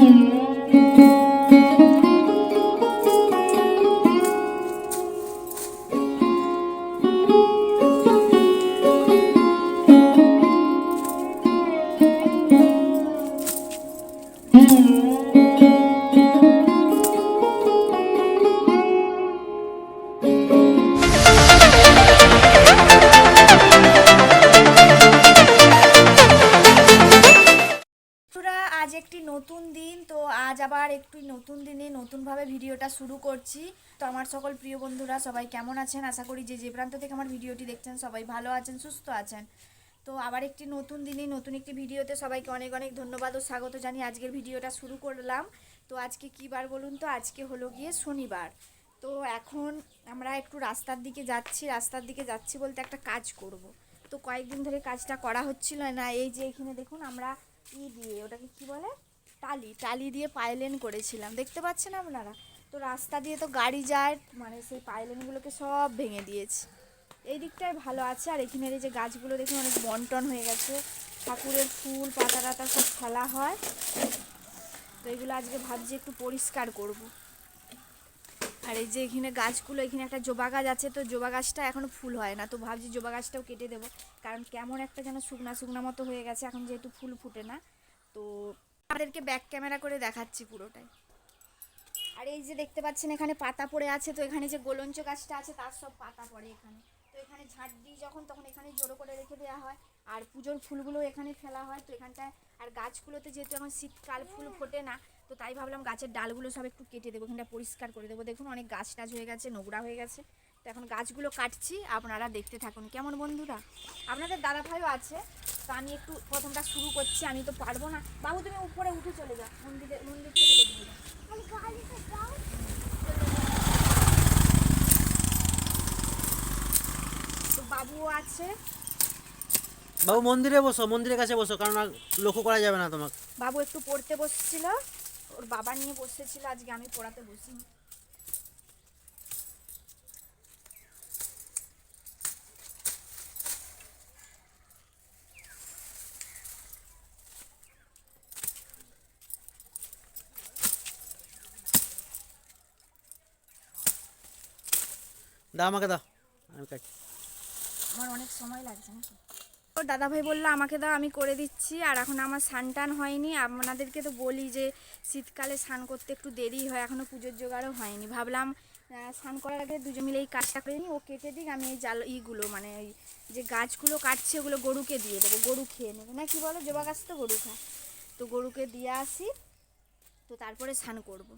বন্ধুরা আজ একটি নতুন দিন, তো আজ আবার একটু নতুন দিনে নতুনভাবে ভিডিওটা শুরু করছি। তো আমার সকল প্রিয় বন্ধুরা, সবাই কেমন আছেন? আশা করি যে যে প্রান্ত থেকে আমার ভিডিওটি দেখছেন, সবাই ভালো আছেন, সুস্থ আছেন। তো আবার একটি নতুন দিনে, নতুন একটি ভিডিওতে সবাইকে অনেক অনেক ধন্যবাদ ও স্বাগত জানিয়ে আজকের ভিডিওটা শুরু করলাম। তো আজকে কী বার বলুন তো? আজকে হলো গিয়ে শনিবার। তো এখন আমরা একটু রাস্তার দিকে যাচ্ছি, রাস্তার দিকে যাচ্ছি বলতে একটা কাজ করব। তো কয়েকদিন ধরে কাজটা করা হচ্ছিল না, এই যে এখানে দেখুন আমরা ই দিয়ে ওটাকে কি বলে? টালি। টালি দিয়ে পাইলেন করেছিলাম। দেখতে পাচ্ছেন আপনারা? তো রাস্তা দিয়ে তো গাড়ি যায় মানে সেই পাইলেনগুলোকে সব ভেঙে দিয়েছে। এই দিকটায় ভালো আছে। আর এখানের এই যে গাছগুলো দেখুন, অনেক বন্টন হয়ে গেছে। ঠাকুরের ফুল, পাতা টাতা সব ফেলা হয়। তো এগুলো আজকে ভাবছি একটু পরিষ্কার করব। আর এই যে এখানে গাছগুলো, এখানে একটা জবা গাছ আছে, তো জবা গাছটা এখনও ফুল হয় না, তো ভাবছি জবা গাছটাও কেটে দেবো। কারণ কেমন একটা যেন শুকনা শুকনা মতো হয়ে গেছে, এখন যেহেতু ফুল ফুটে না, তো আমাদেরকে ব্যাক ক্যামেরা করে দেখাচ্ছি পুরোটাই। আর এই যে দেখতে পাচ্ছেন এখানে পাতা পড়ে আছে, তো এখানে যে গোলঞ্চ গাছটা আছে, তার সব পাতা পড়ে এখানে। তো এখানে ঝাঁট দিই যখন, তখন এখানে জড়ো করে রেখে দেওয়া হয়, আর পুজোর ফুলগুলো এখানে ফেলা হয়, তো এখানটায়, আর গাছগুলোতে যেহেতু এখন শীতকাল, ফুল ফোটে না তো তাই ভাবলাম গাছের ডালগুলো সব একটু কেটে দেবো এখানটা পরিষ্কার করে দেবো। দেখুন অনেক গাছ টাছ হয়ে গেছে নোংরা হয়ে গেছে। তো এখন গাছগুলো কাটছি আপনারা দেখতে থাকুন। কেমন বন্ধুরা? আপনাদের দাদা ভাইও আছে তো আমি একটু প্রথমটা শুরু করছি আমি তো পারব না। বাবু তুমি উপরে উঠে চলে যাও মন্দিরে মন্দির থেকে দেখবে বাবুও আছে। বাবু মন্দিরে বসো মন্দিরের কাছে বসো কারণ লক্ষ্য করা যাবে না তোমাকে। বাবু একটু পড়তে বসছিল। ওর বাবা নিয়ে বসেছিল আজকে আমি পড়াতে বসিনি। দাও আমাকে দাও আমি কাটি আমার অনেক সময় লাগছে নাকি? ওর দাদা ভাই বলল, আমাকে দাও, আমি করে দিচ্ছি। আর এখন আমার স্নান টান হয়নি। আপনাদেরকে তো বলি যে, শীতকালে স্নান করতে একটু দেরি হয়। এখনও পুজোর জোগাড়ও হয়নি। ভাবলাম স্নান করার আগে দুজন মিলে এই কাজটা করে নিই। ও কেটে দিক, আমি এই জাল ইগুলো মানে ওই যে গাছগুলো কাটছে, ওগুলো গরুকে দিয়ে দেবো। গরু খেয়ে নেবে। না, কি বলো? জবা গাছ তো গরু খায়। তো গরুকে দিয়ে আসি। তো তারপরে স্নান করব।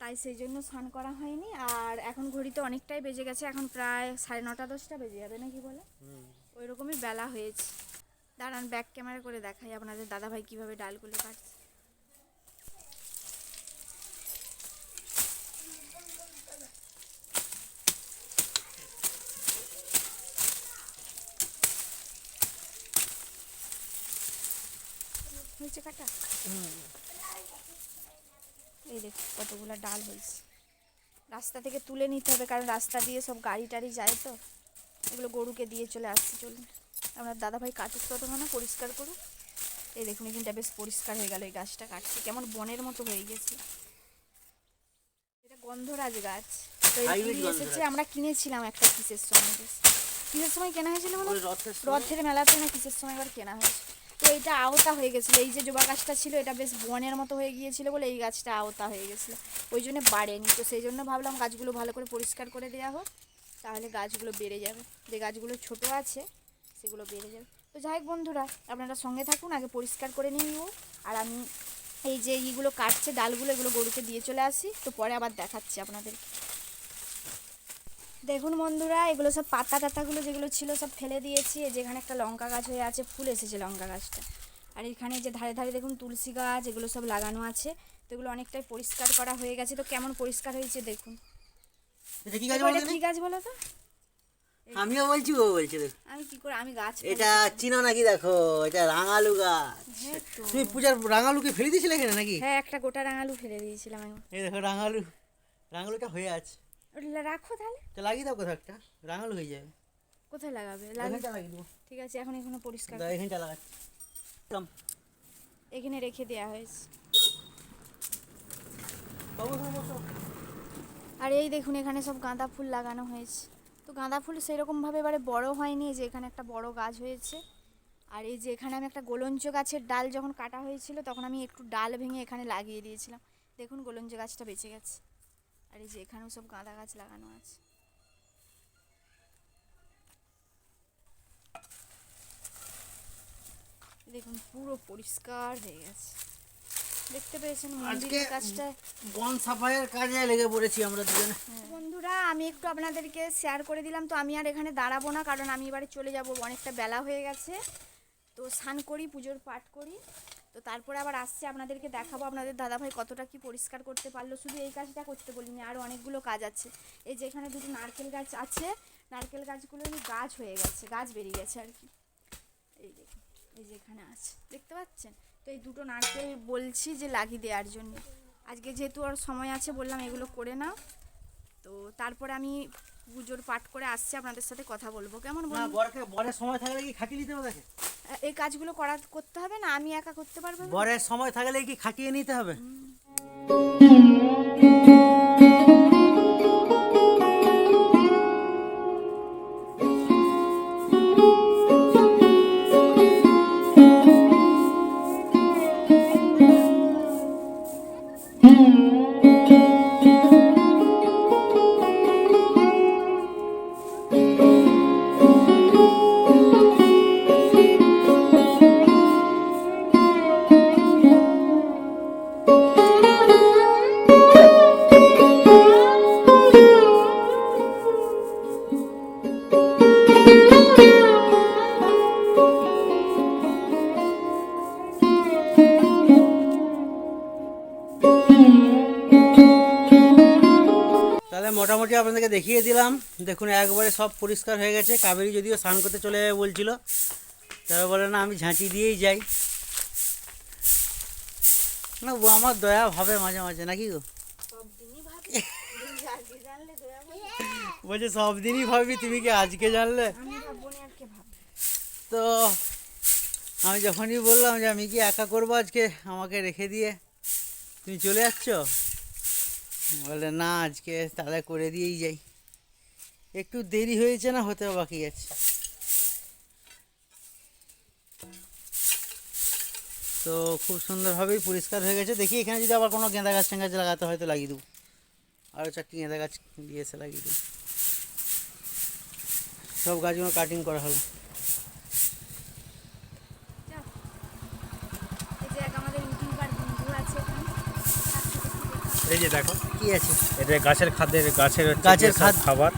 তাই সেই জন্য স্নান করা হয়নি। আর এখন ঘড়িতে অনেকটাই বেজে গেছে। এখন প্রায় সাড়ে নটা, দশটা বেজে যাবে। নাকি বলে? ওই রকমই বেলা হয়েছে। দাঁড়ান ব্যাক ক্যামেরা করে দেখাই আপনাদের দাদাভাই কীভাবে ডালগুলো কাটছে। হয়েছে কাটা? এই দেখ কতগুলো ডাল হয়েছে। রাস্তা থেকে তুলে নিতে হবে, কারণ রাস্তা দিয়ে সব গাড়ি টাড়ি যায় তো। এগুলো গরুকে দিয়ে চলে আসছে চলুন। আপনার দাদাভাই কাটুক ততক্ষণ পরিষ্কার করুক। এই দেখুন এখানটা বেশ পরিষ্কার হয়ে গেল এই গাছটা কাটছে। কেমন বনের মতো হয়ে গেছে। এটা গন্ধরাজ গাছ। তো এসেছে আমরা কিনেছিলাম একটা কিসের সময় কিসের সময় কেনা হয়েছিল রথের রথের মেলাতে না কিসের সময় এবার কেনা হয়েছে। তো এটা আওতা হয়ে গেছিল এই যে জবা গাছটা ছিল এটা বেশ বনের মতো হয়ে গিয়েছিল বলে এই গাছটা আওতা হয়ে গেছিল। ওই জন্য বাড়েনি। তো সেই জন্য ভাবলাম গাছগুলো ভালো করে পরিষ্কার করে দেওয়া হোক। তাহলে গাছগুলো বেড়ে যাবে। যে গাছগুলো ছোট আছে, সেগুলো বেড়ে যাবে। তো যাই হোক বন্ধুরা, আপনারা সঙ্গে থাকুন, আগে পরিষ্কার করে নিয়ে নিব আর আমি এই যে ইগুলো কাটছে, ডালগুলো, এগুলো গরুকে দিয়ে চলে আসি। তো পরে আবার দেখাচ্ছি আপনাদের দেখুন বন্ধুরা, এগুলো সব পাতা টাতাগুলো যেগুলো ছিল সব ফেলে দিয়েছি। যেখানে একটা লঙ্কা গাছ হয়ে আছে, ফুল এসেছে লঙ্কা গাছটা। আর এখানে যে ধারে ধারে দেখুন তুলসী গাছ, এগুলো সব লাগানো আছে। তো এগুলো অনেকটাই পরিষ্কার করা হয়ে গেছে। তো কেমন পরিষ্কার হয়েছে দেখুন। এটা কি গাছ বলতো কি গাছ বলো তো? আমিও বলছি ও বলছে। আমি কি করে আমি গাছ এটা চিনো নাকি দেখো? এটা রাঙালু গাছ। হ্যাঁ তুমি পূজার রাঙালুকে ফেলে দিয়েছিলে এখানে নাকি? হ্যাঁ একটা গোটা রাঙালু ফেলে দিয়েছিলাম আমি। এই দেখো রাঙালু। রাঙালুটা হয়ে আছে। ওটা রাখো তাহলে। তো লাগিয়ে দাও কোথাও একটা। রাঙালু হয়ে যাবে। কোথায় লাগাবে? এখানটা লাগিয়ে দেবো। ঠিক আছে এখন এখানে পরিষ্কার। দাও এখানটা লাগাচ্ছি কাম। এখানে রেখে দেওয়া হয়েছে। আর এই দেখুন, এখানে সব গাঁদা ফুল লাগানো হয়েছে। তো গাঁদা ফুল সেরকমভাবে এবারে বড় হয়নি যে এখানে একটা বড় গাছ হয়েছে। আর এই যে এখানে আমি একটা গোলঞ্চ গাছের ডাল যখন কাটা হয়েছিল, তখন আমি একটু ডাল ভেঙে এখানে লাগিয়ে দিয়েছিলাম। দেখুন গোলঞ্চ গাছটা বেঁচে গেছে। আর এই যে এখানেও সব গাঁদা গাছ লাগানো আছে। দেখুন, পুরো পরিষ্কার হয়ে গেছে। দেখতে পেয়েছেন মন্দিরের কাজটা। বন সাফাইয়ের কাজে লেগে পড়েছি আমরা দুজনে। বন্ধুরা আমি একটু আপনাদেরকে শেয়ার করে দিলাম। তো আমি আর এখানে দাঁড়াবো না কারণ আমি এবারে চলে যাব অনেকটা বেলা হয়ে গেছে। তো স্নান করি পুজোর পাঠ করি। তো তারপরে আবার আসছে আপনাদেরকে দেখাবো। আপনাদের দাদাভাই কতটা কি পরিষ্কার করতে পারল। শুধু এই কাজটা করতে বলিনি আরও অনেকগুলো কাজ আছে। এই যে এখানে দুটো নারকেল গাছ আছে। নারকেল গাছগুলো গাছ হয়ে গেছে গাছ বেরিয়ে গেছে আর কি। এই দেখুন এই যে এখানে আছে। দেখতে পাচ্ছেন? তো এই দুটো নারকেল বলছি যে লাগিয়ে দেওয়ার জন্য। আজকে যেহেতু আর সময় আছে বললাম এগুলো করে নাও। তো তারপরে আমি পুজোর পাঠ করে আসছি আপনাদের সাথে কথা বলব। কেমন বরের সময় থাকলে কি খাটিয়ে নিতে হবে এই কাজগুলো করা করতে হবে না? আমি একা করতে পারব? বরের সময় থাকলে কি খাটিয়ে নিতে হবে? মোটামুটি আপনাদেরকে দেখিয়ে দিলাম। দেখুন একবারে সব পরিষ্কার হয়ে গেছে। কাবেরি যদিও স্নান করতে চলে যাবে বলছিল। তারা বলে না আমি ঝাঁটি দিয়েই যাই। না ও আমার দয়া ভাবে মাঝে মাঝে নাকি গো। বলছে সব দিনই ভাবি তুমি কি আজকে জানলে? তো আমি যখনই বললাম যে আমি কি একা করব আজকে আমাকে রেখে দিয়ে? তুমি চলে যাচ্ছ? বলে, না, আজকে তাহলে করে দিয়েই যাই। একটু দেরি হয়েছে না, হতে বাকি আছে। তো খুব সুন্দরভাবেই পরিষ্কার হয়ে গেছে। দেখি এখানে যদি আবার কোনো গেঁদা গাছ টেঙ্গাছ লাগাতে হয় তো লাগিয়ে দেবো। আরও চারটি গেঁদা গাছ দিয়ে এসে লাগিয়ে দেবো। সব গাছগুলো কাটিং করা হলো যাও। এই যে এক আমাদের ইউটিউবার বন্ধু আছে এখানে তার সাথে একটু দেখা। এই যে দেখো কি আছে? এটা গাছের খাদ্যের গাছের গাছের খাদ্য। খাবার।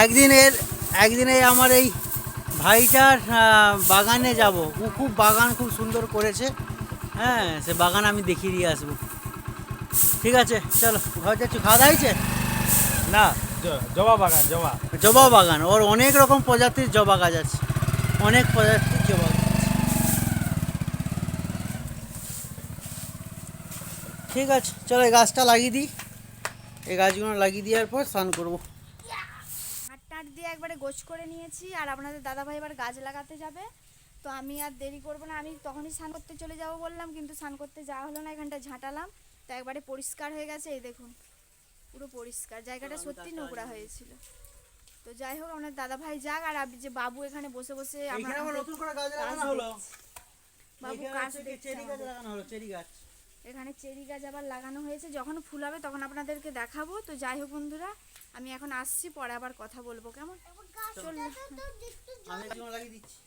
কিছু নেই? একদিনে আমার এই ভাইটার বাগানে যাব। ও খুব বাগান খুব সুন্দর করেছে। হ্যাঁ সে বাগান আমি দেখিয়ে দিয়ে আসব। ঠিক আছে চলো ঘর যাচ্ছি? খাওয়া দাওয়া হয়েছে? না জবা বাগান জবা। জবা বাগান ওর অনেক রকম প্রজাতির জবা গাছ আছে। অনেক প্রজাতির জবা গাছ আছে। ঠিক আছে চলো এই গাছটা লাগিয়ে দিই। এই গাছগুলো লাগিয়ে দেওয়ার পর স্নান করব। হাট টাট দিয়ে একবারে গোছ করে নিয়েছি আর আপনাদের দাদাভাই এবার গাছ লাগাতে যাবে। তো আমি আর দেরি করব না আমি তখনই স্নান করতে চলে যাব বললাম কিন্তু স্নান করতে যাওয়া হলো না এখানটা ঝাঁটালাম। তো একবারে পরিষ্কার হয়ে গেছে এই দেখুন পুরো পরিষ্কার জায়গাটা সত্যি নোংরা হয়েছিল। তো যাই হোক আপনার দাদাভাই যাক আর আপনি যে বাবু এখানে বসে বসে আবার নতুন করে গাছ লাগানো হলো? বাবু গাছ লাগানো হলো চেরি গাছ। এখানে চেরি গাছ আবার লাগানো হয়েছে। যখন ফুল হবে তখন আপনাদেরকে দেখাবো। তো যাই হোক বন্ধুরা আমি এখন আসছি পরে আবার কথা বলব। কেমন? চলুন আমি লাগিয়ে দিচ্ছি।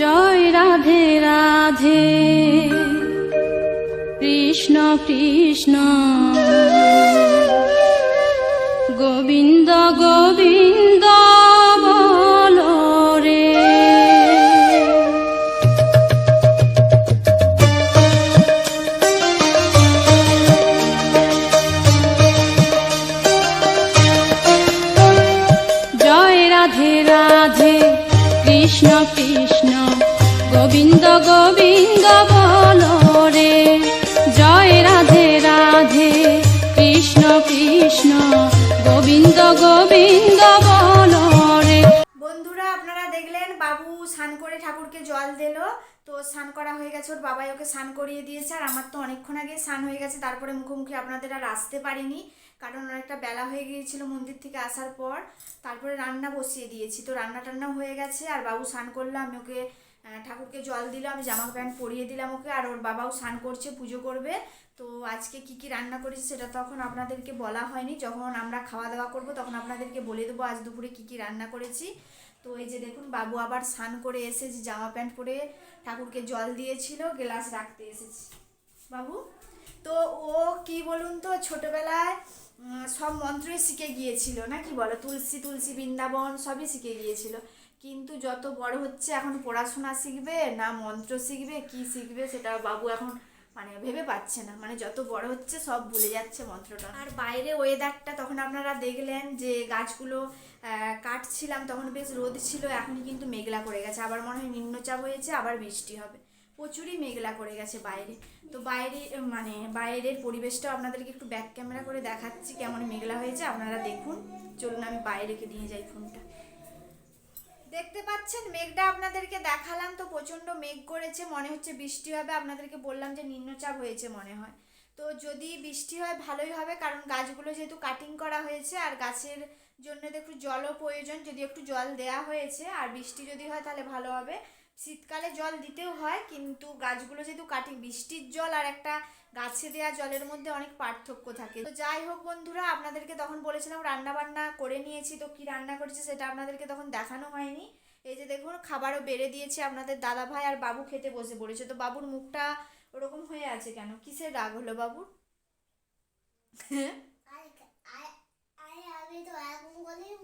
জয় রাধে রাধে কৃষ্ণ কৃষ্ণ। গোবিন্দ গোবিন্দ জয় রাধে রাধে, কৃষ্ণ কৃষ্ণ, গোবিন্দ গোবিন্দ বন্ধুরা, আপনারা দেখলেন, বাবু স্নান করে ঠাকুরকে জল দিলো। তো স্নান করা হয়ে গেছে, ওর বাবাই ওকে স্নান করিয়ে দিয়েছে। আর আমার তো অনেকক্ষণ আগে স্নান হয়ে গেছে, তারপরে মুখোমুখি আপনাদের আর আসতে পারিনি। কারণ অনেকটা বেলা হয়ে গিয়েছিল মন্দির থেকে আসার পর। তারপরে রান্না বসিয়ে দিয়েছি। তো রান্না টান্না হয়ে গেছে, আর বাবু স্নান করল, আমি ওকে ঠাকুরকে জল দিলাম, জামা প্যান্ট পরিয়ে দিলাম ওকে, আর ওর বাবাও স্নান করছে, পুজো করবে। তো আজকে কি কি রান্না করেছি সেটা তখন আপনাদেরকে বলা হয়নি। যখন আমরা খাওয়া দাওয়া করব তখন আপনাদেরকে বলে দেবো আজ দুপুরে কি কি রান্না করেছি। তো এই যে দেখুন, বাবু আবার স্নান করে এসে যে জামা প্যান্ট পরে ঠাকুরকে জল দিয়েছিল, গ্লাস রাখতে এসেছি। বাবু? তো ও কি বলুন তো, ছোটবেলায় সব মন্ত্রই শিখে গিয়েছিল, না কি বলো? তুলসী তুলসী বৃন্দাবন সবই শিখে গিয়েছিল। কিন্তু যত বড় হচ্ছে এখন পড়াশোনা শিখবে, না মন্ত্র শিখবে, কি শিখবে সেটা বাবু এখন মানে ভেবে পাচ্ছে না। মানে যত বড় হচ্ছে সব ভুলে যাচ্ছে মন্ত্রটা। আর বাইরে ওয়েদারটা তখন আপনারা দেখলেন যে গাছগুলো কাটছিলাম তখন বেশ রোদ ছিল এখন কিন্তু মেঘলা করে গেছে। আবার মনে হয় নিম্নচাপ হয়েছে, আবার বৃষ্টি হবে। প্রচুরই মেঘলা করে গেছে বাইরে। তো বাইরে মানে বাইরের পরিবেশটাও আপনাদেরকে একটু ব্যাক ক্যামেরা করে দেখাচ্ছি কেমন মেঘলা হয়েছে, আপনারা দেখুন। চলুন আমি বাইরেকে নিয়ে যাই ফোনটা দেখতে পাচ্ছেন, মেঘটা আপনাদেরকে দেখালাম তো, প্রচণ্ড মেঘ করেছে, মনে হচ্ছে বৃষ্টি হবে, আপনাদেরকে বললাম যে নিম্নচাপ হয়েছে মনে হয়। তো যদি বৃষ্টি হয়, ভালোই হবে, কারণ গাছগুলো যেহেতু কাটিং করা হয়েছে, আর গাছের জন্য তো একটু জলও প্রয়োজন, যদি একটু জল দেয়া হয়েছে, আর বৃষ্টি যদি হয়, তাহলে ভালো হবে। শীতকালে জল দিতেও হয় কিন্তু গাছগুলো যেহেতু কাটিং বৃষ্টির জল আর একটা গাছে দেওয়া জলের মধ্যে অনেক পার্থক্য থাকে। তো যাই হোক বন্ধুরা আপনাদেরকে তখন বলেছিলাম রান্না বান্না করে নিয়েছি তো কি রান্না করেছি সেটা আপনাদেরকে তখন দেখানো হয়নি। এই যে দেখুন খাবারও বেড়ে দিয়েছে আপনাদের দাদা ভাই আর বাবু খেতে বসে পড়েছে। তো বাবুর মুখটা ওরকম হয়ে আছে কেন? কিসের রাগ হলো বাবুর আমি তো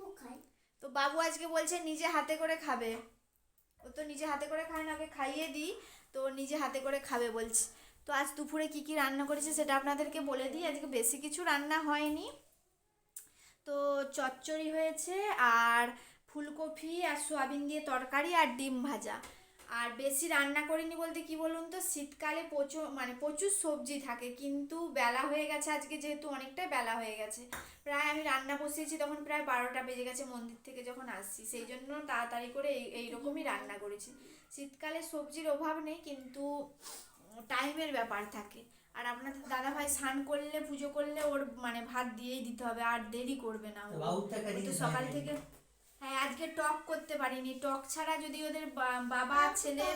মুখ খাই। তো বাবু আজকে বলছে নিজে হাতে করে খাবে। ও তো নিজে হাতে করে খায় না, ওকে খাইয়ে দিই, তো নিজে হাতে করে খাবে বলছি। তো আজ দুপুরে কি কি রান্না করেছে সেটা আপনাদেরকে বলে দিই, আজকে বেশি কিছু রান্না হয়নি। তো চচ্চড়ি হয়েছে আর ফুলকপি আর সোয়াবিন দিয়ে তরকারি আর ডিম ভাজা। আর বেশি রান্না করিনি বলতে কি বলুন তো? শীতকালে প্রচুর মানে প্রচুর সবজি থাকে। কিন্তু বেলা হয়ে গেছে আজকে যেহেতু অনেকটাই বেলা হয়ে গেছে। প্রায় আমি রান্না বসিয়েছি তখন প্রায় বারোটা বেজে গেছে মন্দির থেকে যখন আসছি। সেই জন্য তাড়াতাড়ি করে এই এইরকমই রান্না করেছি। শীতকালে সবজির অভাব নেই কিন্তু টাইমের ব্যাপার থাকে। আর আপনাদের দাদা ভাই স্নান করলে পুজো করলে ওর মানে ভাত দিয়েই দিতে হবে আর দেরি করবে না ও। তো সকাল থেকে হ্যাঁ আজকে টক করতে পারিনি। টক ছাড়া যদি ওদের বাবা ছেলে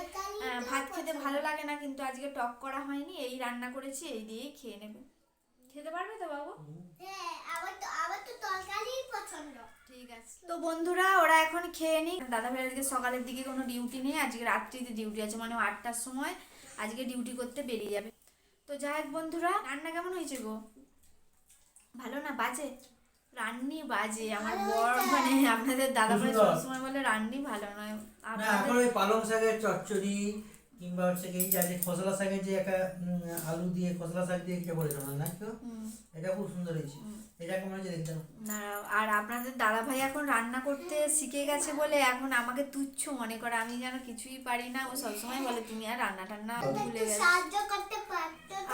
আহ, ভাত খেতে ভালো লাগে না কিন্তু আজকে টক করা হয়নি। এই রান্না করেছি এই দিয়েই খেয়ে নেবে। খেতে পারবে তো বাবু? হ্যাঁ ঠিক আছে। তো বন্ধুরা ওরা এখন খেয়ে নি দাদা ভাই আজকে সকালের দিকে কোনো ডিউটি নেই আজকে রাত্রিতে ডিউটি আছে মানে আটটার সময় আজকে ডিউটি করতে বেরিয়ে যাবে। তো যাই হোক বন্ধুরা রান্না কেমন হয়েছে গো? ভালো না বাজে? রান্নি বাজে আমার বর মানে আপনাদের দাদা ভাই সবসময় বলে রান্নি ভালো নয়। না আপনাদের এখন ওই পালং শাকের চচ্চড়ি কিংবা হচ্ছে এই যে খসলা শাকের যে একটা আলু দিয়ে খসলা শাক দিয়ে কে আমার না কেউ? এটা খুব সুন্দর হয়েছে। এটা কেমন হয়েছে দেখতে? না আর আপনাদের দাদা ভাই এখন রান্না করতে শিখে গেছে বলে এখন আমাকে তুচ্ছ মনে করে। আমি যেন কিছুই পারি না ও সবসময় বলে তুমি আর রান্না টান্না ভুলে গেছো।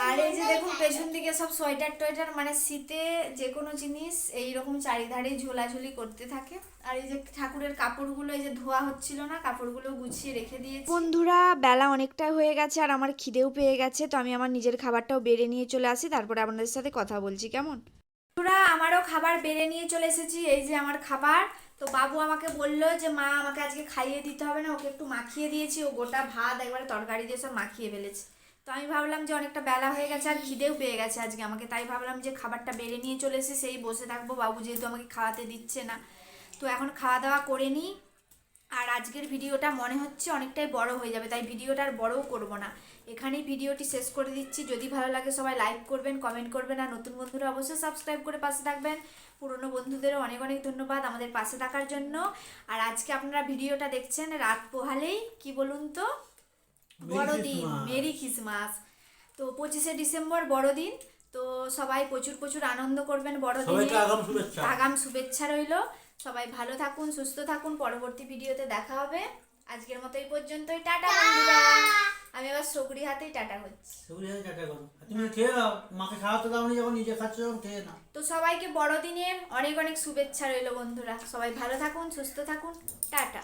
আর এই যে দেখুন পেছন দিকে সব সোয়েটার টোয়েটার মানে শীতে যে কোনো জিনিস এই রকম চারিধারে ঝোলাঝুলি করতে থাকে। আর এই যে ঠাকুরের কাপড়গুলো এই যে ধোয়া হচ্ছিল না কাপড়গুলো গুছিয়ে রেখে দিয়েছি। বন্ধুরা বেলা অনেকটা হয়ে গেছে আর আমার খিদেও পেয়ে গেছে তো আমি আমার নিজের খাবারটাও বেড়ে নিয়ে চলে আসি তারপরে আপনাদের সাথে কথা বলছি কেমন? বন্ধুরা আমারও খাবার বেড়ে নিয়ে চলে এসেছি এই যে আমার খাবার। তো বাবু আমাকে বলল যে মা আমাকে আজকে খাইয়ে দিতে হবে না ওকে একটু মাখিয়ে দিয়েছি ও গোটা ভাত একবারে তরকারি দিয়ে সব মাখিয়ে ফেলেছে। তো আমি ভাবলাম যে অনেকটা বেলা হয়ে গেছে আর খিদেও পেয়ে গেছে আজকে আমাকে তাই ভাবলাম যে খাবারটা বেড়ে নিয়ে চলে এসে সেই বসে থাকব। বাবু যেহেতু আমাকে খাওয়াতে দিচ্ছে না তো এখন খাওয়া দাওয়া করে নিই। আর আজকের ভিডিওটা মনে হচ্ছে অনেকটাই বড় হয়ে যাবে তাই ভিডিওটা আর বড়ও করব না। এখানেই ভিডিওটি শেষ করে দিচ্ছি। যদি ভালো লাগে সবাই লাইক করবেন কমেন্ট করবেন আর নতুন বন্ধুরা অবশ্যই সাবস্ক্রাইব করে পাশে থাকবেন। পুরনো বন্ধুদেরও অনেক অনেক ধন্যবাদ আমাদের পাশে থাকার জন্য। আর আজকে আপনারা ভিডিওটা দেখছেন রাত পোহালেই কি বলুন তো? বড়দিন মেরি খ্রিসমাস। তো পঁচিশে ডিসেম্বর বড়দিন তো সবাই প্রচুর প্রচুর আনন্দ করবেন বড়দিনে। আগাম শুভেচ্ছা রইল। সবাই ভালো থাকুন সুস্থ থাকুন। পরবর্তী ভিডিওতে দেখা হবে। আজকের মতো এই পর্যন্তই। টাটা বন্ধুরা। আমি আবার সগড়ি হাতেই টাটা হচ্ছি। হাতে টাটা করো। তুমি খেয়ে নাও। মাকে খাওয়াতে দাও নি যখন নিজে খাচ্ছ খেয়ে নাও। তো সবাইকে বড়দিনের অনেক অনেক শুভেচ্ছা রইল বন্ধুরা। সবাই ভালো থাকুন সুস্থ থাকুন। টাটা।